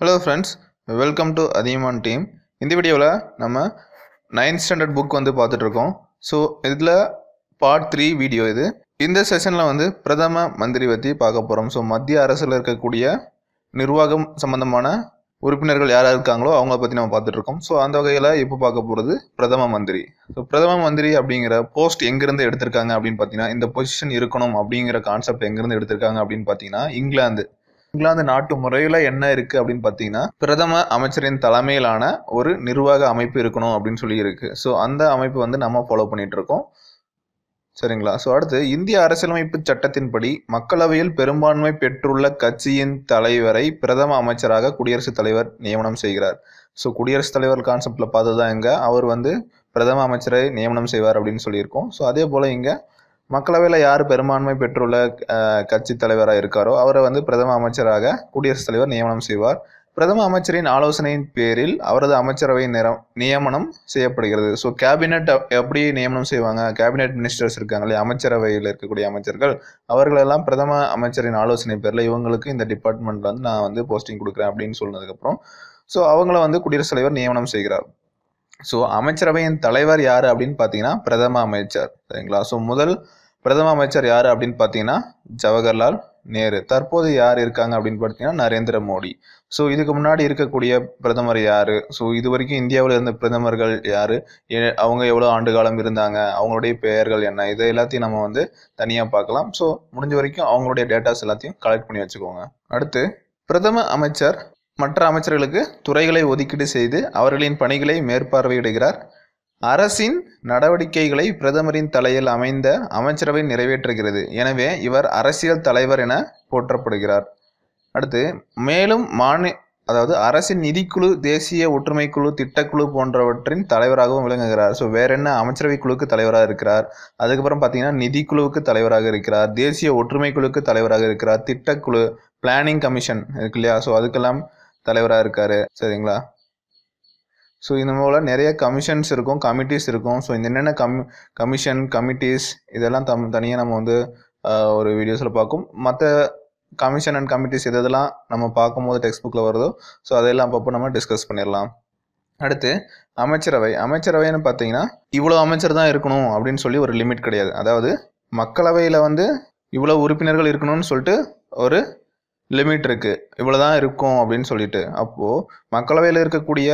Hello friends welcome to Athiyaman team இந்த வீடியோவில் நம்ம நைன்த் ஸ்டாண்டர்ட் புக் வந்து பார்த்துட்ருக்கோம் ஸோ இதில் பார்ட் த்ரீ வீடியோ இது. இந்த செஷனில் வந்து பிரதம மந்திரி பற்றி பார்க்க போகிறோம் ஸோ மத்திய அரசில் இருக்கக்கூடிய நிர்வாகம் சம்பந்தமான உறுப்பினர்கள் யார் யார் இருக்காங்களோ அவங்கள பற்றி நம்ம பார்த்துட்ருக்கோம் ஸோ அந்த வகையில் இப்போ பார்க்க போகிறது பிரதம மந்திரி. ஸோ பிரதம மந்திரி அப்படிங்கிற போஸ்ட் எங்கேருந்து எடுத்திருக்காங்க அப்படின்னு பார்த்தீங்கன்னா இந்த பொசிஷன் இருக்கணும் அப்படிங்கிற கான்செப்ட் எங்கேருந்து எடுத்திருக்காங்க அப்படின்னு பார்த்தீங்கன்னா இங்கிலாந்து. இங்கிலாந்து நாட்டு முறையில் என்ன இருக்குது அப்படின்னு பார்த்தீங்கன்னா பிரதம அமைச்சரின் தலைமையிலான ஒரு நிர்வாக அமைப்பு இருக்கணும் அப்படின்னு சொல்லி இருக்கு ஸோ அந்த அமைப்பு வந்து நம்ம ஃபாலோ பண்ணிட்டு இருக்கோம். சரிங்களா? ஸோ அடுத்து இந்திய அரசியலமைப்பு சட்டத்தின்படி மக்களவையில் பெரும்பான்மை பெற்றுள்ள கட்சியின் தலைவரை பிரதம அமைச்சராக குடியரசுத் தலைவர் நியமனம் செய்கிறார். ஸோ குடியரசுத் தலைவர் கான்செப்டில் பார்த்தது தான் இங்கே அவர் வந்து பிரதம அமைச்சரை நியமனம் செய்வார் அப்படின்னு சொல்லியிருக்கோம். ஸோ அதே போல் இங்கே மக்களவையில் யார் பெரும்பான்மை பெற்றுள்ள கட்சி தலைவராக இருக்காரோ அவரை வந்து பிரதம அமைச்சராக குடியரசுத் தலைவர் நியமனம் செய்வார். பிரதம அமைச்சரின் ஆலோசனையின் பேரில் அவரது அமைச்சரவை நிறம் நியமனம் செய்யப்படுகிறது. ஸோ கேபினெட் எப்படி நியமனம் செய்வாங்க? கேபினெட் மினிஸ்டர்ஸ் இருக்காங்களே அமைச்சரவையில் இருக்கக்கூடிய அமைச்சர்கள் அவர்களெல்லாம் பிரதம அமைச்சரின் ஆலோசனை பேரில் இவங்களுக்கு இந்த டிபார்ட்மெண்ட்டில் வந்து நான் வந்து போஸ்டிங் கொடுக்குறேன் அப்படின்னு சொன்னதுக்கப்புறம் ஸோ அவங்கள வந்து குடியரசுத் தலைவர் நியமனம் செய்கிறார். ஸோ அமைச்சரவையின் தலைவர் யார் அப்படின்னு பார்த்தீங்கன்னா பிரதம அமைச்சர். சரிங்களா? ஸோ முதல் பிரதம அமைச்சர் யார் அப்படின்னு பார்த்தீங்கன்னா ஜவஹர்லால் நேரு. தற்போது யார் இருக்காங்க அப்படின்னு பார்த்தீங்கன்னா நரேந்திர மோடி. ஸோ இதுக்கு முன்னாடி இருக்கக்கூடிய பிரதமர் யார்? ஸோ இது வரைக்கும் இந்தியாவில் இருந்த பிரதமர்கள் யார்? அவங்க எவ்வளோ ஆண்டு காலம் இருந்தாங்க? அவங்களுடைய பெயர்கள் என்ன? இதை எல்லாத்தையும் நம்ம வந்து தனியாக பார்க்கலாம். ஸோ முடிஞ்ச வரைக்கும் அவங்களுடைய டேட்டாஸ் எல்லாத்தையும் கலெக்ட் பண்ணி வச்சுக்கோங்க. அடுத்து பிரதம அமைச்சர் மற்ற அமைச்சர்களுக்கு துறைகளை ஒதுக்கீடு செய்து அவர்களின் பணிகளை மேற்பார்வையிடுகிறார். அரசின் நடவடிக்கைகளை பிரதமரின் தலையில் அமைந்த அமைச்சரவை நிறைவேற்றுகிறது. எனவே இவர் அரசியல் தலைவர் என போற்றப்படுகிறார். அடுத்து மேலும் மாநில அதாவது அரசின் நிதிக்குழு தேசிய ஒற்றுமை குழு திட்டக்குழு போன்றவற்றின் தலைவராகவும் விளங்குகிறார். ஸோ வேற என்ன அமைச்சரவை குழுக்கு தலைவராக இருக்கிறார்? அதுக்கப்புறம் பார்த்தீங்கன்னா நிதிக்குழுவுக்கு தலைவராக இருக்கிறார். தேசிய ஒற்றுமை குழுக்கு தலைவராக இருக்கிறார். திட்டக்குழு பிளானிங் கமிஷன் இருக்கு இல்லையா? ஸோ அதுக்கெல்லாம் தலைவராக இருக்கார் சரிங்களா? ஸோ இந்த போல் நிறைய கமிஷன்ஸ் இருக்கும் கமிட்டிஸ் இருக்கும். ஸோ இந்த என்னென்ன கம் கமிஷன் கமிட்டிஸ் இதெல்லாம் தம் தனியாக நம்ம வந்து ஒரு வீடியோஸில் பார்க்கும். மற்ற கமிஷன் அண்ட் கமிட்டிஸ் இதெல்லாம் நம்ம பார்க்கும்போது டெக்ஸ்ட் புக்கில் வருதோ ஸோ அதெல்லாம் அப்பப்போ நம்ம டிஸ்கஸ் பண்ணிடலாம் அடுத்து அமைச்சரவை. அமைச்சரவைன்னு பார்த்தீங்கன்னா இவ்வளோ அமைச்சர் தான் இருக்கணும் அப்படின்னு சொல்லி ஒரு லிமிட் கிடையாது. அதாவது மக்களவையில் வந்து இவ்வளோ உறுப்பினர்கள் இருக்கணும்னு சொல்லிட்டு ஒரு லிமிட் இருக்குது இவ்வளோ தான் இருக்கும் அப்படின்னு சொல்லிட்டு. அப்போது மக்களவையில் இருக்கக்கூடிய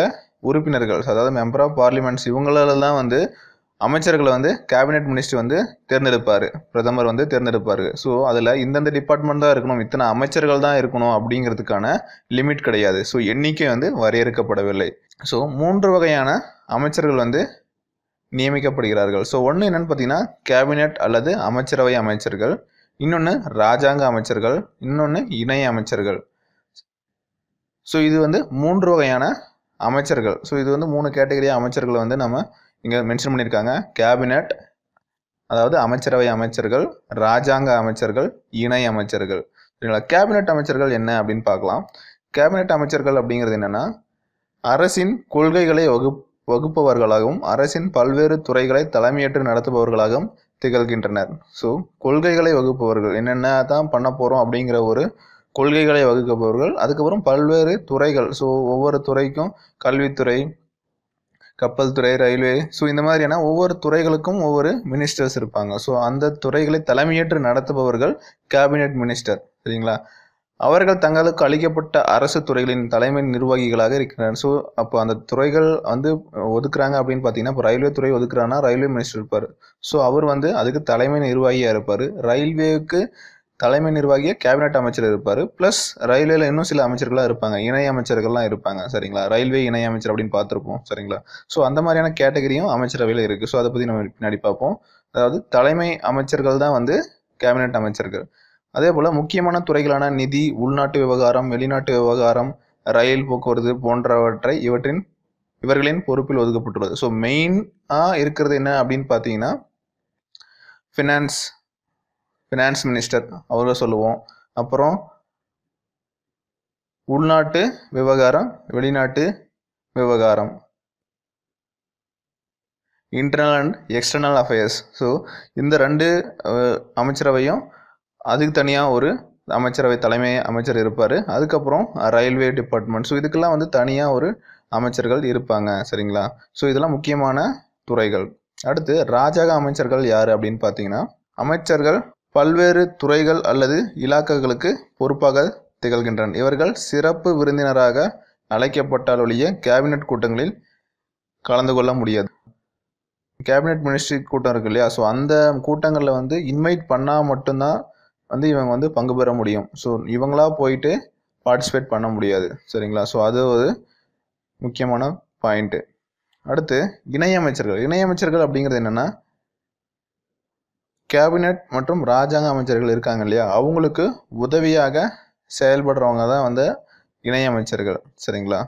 உறுப்பினர்கள் அதாவது மெம்பர் ஆஃப் பார்லிமெண்ட்ஸ் இவங்களெல்லாம் வந்து அமைச்சர்களை வந்து கேபினெட் மினிஸ்டர் வந்து தேர்ந்தெடுப்பார். பிரதமர் வந்து தேர்ந்தெடுப்பார். ஸோ அதில் இந்தந்த டிபார்ட்மெண்ட் தான் இருக்கணும். இத்தனை அமைச்சர்கள் தான் இருக்கணும் அப்படிங்கிறதுக்கான லிமிட் கிடையாது. ஸோ எண்ணிக்கை வந்து வரையறுக்கப்படவில்லை. ஸோ மூன்று வகையான அமைச்சர்கள் வந்து நியமிக்கப்படுகிறார்கள். ஸோ ஒன்று என்னென்னு பார்த்தீங்கன்னா கேபினெட் அல்லது அமைச்சரவை அமைச்சர்கள். இன்னொன்று ராஜாங்க அமைச்சர்கள் இன்னொன்று இணை அமைச்சர்கள். ஸோ இது வந்து மூன்று வகையான அமைச்சர்கள். ஸோ இது வந்து மூணு கேட்டகரி அமைச்சர்களை வந்து நம்ம இங்கே மென்ஷன் பண்ணியிருக்காங்க. கேபினெட் அதாவது அமைச்சரவை அமைச்சர்கள் ராஜாங்க அமைச்சர்கள் இணை அமைச்சர்கள். சரிங்களா? கேபினெட் அமைச்சர்கள் என்ன அப்படின்னு பார்க்கலாம். கேபினெட் அமைச்சர்கள் அப்படிங்கிறது என்னென்னா அரசின் கொள்கைகளை வகு வகுப்பவர்களாகவும் அரசின் பல்வேறு துறைகளை தலைமையேற்று நடத்துபவர்களாகவும் திகழ்கின்றனர். ஸோ கொள்கைகளை வகுப்பவர்கள் என்னென்ன தான் பண்ண போகிறோம் அப்படிங்கிற ஒரு கொள்கைகளை வகுப்பவர்கள் அதுக்கப்புறம் பல்வேறு துறைகள். ஸோ ஒவ்வொரு துறைக்கும் கல்வித்துறை கப்பல் துறை ரயில்வே ஸோ இந்த மாதிரியான ஒவ்வொரு துறைகளுக்கும் ஒவ்வொரு மினிஸ்டர்ஸ் இருப்பாங்க. ஸோ அந்த துறைகளை தலைமையேற்று நடத்துபவர்கள் கேபினெட் மினிஸ்டர் சரிங்களா? அவர்கள் தங்களுக்கு அளிக்கப்பட்ட அரசு துறைகளின் தலைமை நிர்வாகிகளாக இருக்கிறார் ஸோ அப்போ அந்த துறைகள் வந்து ஒதுக்குறாங்க அப்படின்னு பார்த்தீங்கன்னா இப்போ ரயில்வே துறை ஒதுக்குறாங்கன்னா ரயில்வே மினிஸ்டர் இருப்பார். ஸோ அவர் வந்து அதுக்கு தலைமை நிர்வாகியாக இருப்பார். ரயில்வேக்கு தலைமை நிர்வாகியாக கேபினெட் அமைச்சர் இருப்பார். ப்ளஸ் ரயில்வேல இன்னும் சில அமைச்சர்களாக இருப்பாங்க. இணை அமைச்சர்கள்லாம் இருப்பாங்க சரிங்களா? ரயில்வே இணை அமைச்சர் அப்படின்னு பார்த்துருப்போம் சரிங்களா? ஸோ அந்த மாதிரியான கேட்டகரியும் அமைச்சரவையில் இருக்குது ஸோ அதை பற்றி நம்ம பின்னாடி பார்ப்போம். அதாவது தலைமை அமைச்சர்கள் தான் வந்து கேபினெட் அமைச்சர்கள். அதே போல் முக்கியமான துறைகளான நிதி உள்நாட்டு விவகாரம் வெளிநாட்டு விவகாரம் ரயில் போக்குவரத்து போன்றவற்றை இவற்றின் இவர்களின் பொறுப்பில் ஒதுக்கப்பட்டுள்ளது. ஸோ மெயினாக இருக்கிறது என்ன அப்படின்னு பார்த்தீங்கன்னா ஃபினான்ஸ் ஃபினான்ஸ் மினிஸ்டர் அவரை சொல்லுவோம். அப்புறம் உள்நாட்டு விவகாரம் வெளிநாட்டு விவகாரம். Internal and external affairs so இந்த ரெண்டு அமைச்சரவையும் அதுக்கு தனியாக ஒரு அமைச்சரவை தலைமை அமைச்சர் இருப்பார். அதுக்கப்புறம் ரயில்வே டிபார்ட்மெண்ட். ஸோ இதுக்கெல்லாம் வந்து தனியாக ஒரு அமைச்சர்கள் இருப்பாங்க. சரிங்களா? ஸோ இதெல்லாம் முக்கியமான துறைகள். அடுத்து ராஜாக அமைச்சர்கள் யார் அப்படின்னு பார்த்தீங்கன்னா அமைச்சர்கள் பல்வேறு துறைகள் அல்லது இலாக்காக்களுக்கு பொறுப்பாக திகழ்கின்றனர். இவர்கள் சிறப்பு விருந்தினராக அழைக்கப்பட்டால் ஒழிய கேபினட் கூட்டங்களில் கலந்து கொள்ள முடியாது. கேபினட் மினிஸ்ட்ரி கூட்டம் இருக்கு இல்லையா? ஸோ அந்த கூட்டங்களில் வந்து இன்வைட் பண்ணால் மட்டும்தான் வந்து இவங்க வந்து பங்கு பெற முடியும். ஸோ இவங்களா போயிட்டு பார்ட்டிசிபேட் பண்ண முடியாது. சரிங்களா? ஸோ அது ஒரு முக்கியமான பாயிண்ட்டு அடுத்து இணையமைச்சர்கள். இணையமைச்சர்கள் அப்படிங்கிறது என்னென்னா கேபினட் மற்றும் ராஜாங்க அமைச்சர்கள் இருக்காங்க இல்லையா? அவங்களுக்கு உதவியாக செயல்படுறவங்க தான் வந்து இணையமைச்சர்கள். சரிங்களா?